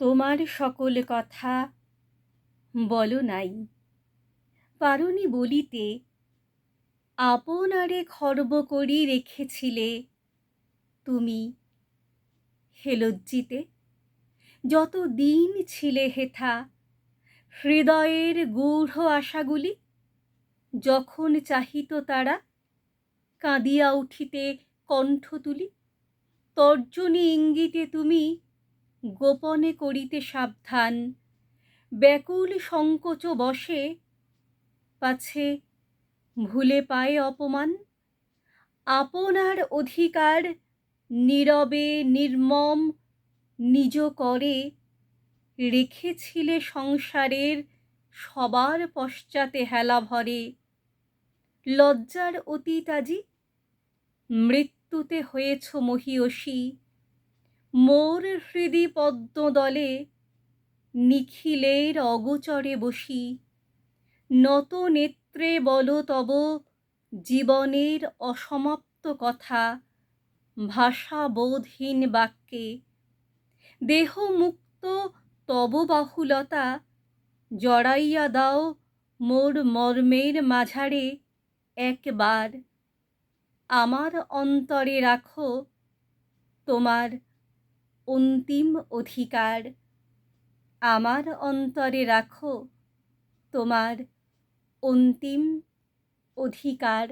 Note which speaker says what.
Speaker 1: তোমার সকল কথা বলো নাই। পারুনি বলিতে আপনারে খর্ব করি রেখেছিলে, তুমি হে লজ্জিতে যত দিন ছিলে হেথা, হৃদয়ের গূঢ় আশাগুলি যখন চাহিত তারা কাঁদিয়া উঠিতে কণ্ঠ তুলি, তর্জনী ইঙ্গিতে তুমি গোপনে করিতে সাবধান। ব্যাকুল সংকোচ বসে, পাছে ভুলে পায় অপমান। আপনার অধিকার নীরবে নির্মম, নিজ করে রেখেছিলে সংসারের সবার পশ্চাতে হেলা ভরে। লজ্জার অতীত আজি মৃত্যুতে হয়েছ মহিয়সী। মোর হৃদি পদ্মদলে নিখিলের অগোচরে বসি। নত নেত্রে বল তব জীবনের অসমাপ্ত কথা, ভাষাবোধহীন বাক্যে। দেহ মুক্ত তব বাহুলতা, জড়াইয়া দাও মোর মর্মের মাঝারে একবার। আমার অন্তরে রাখো তোমার অন্তিম অধিকার। আমার অন্তরে রাখো তোমার অন্তিম অধিকার।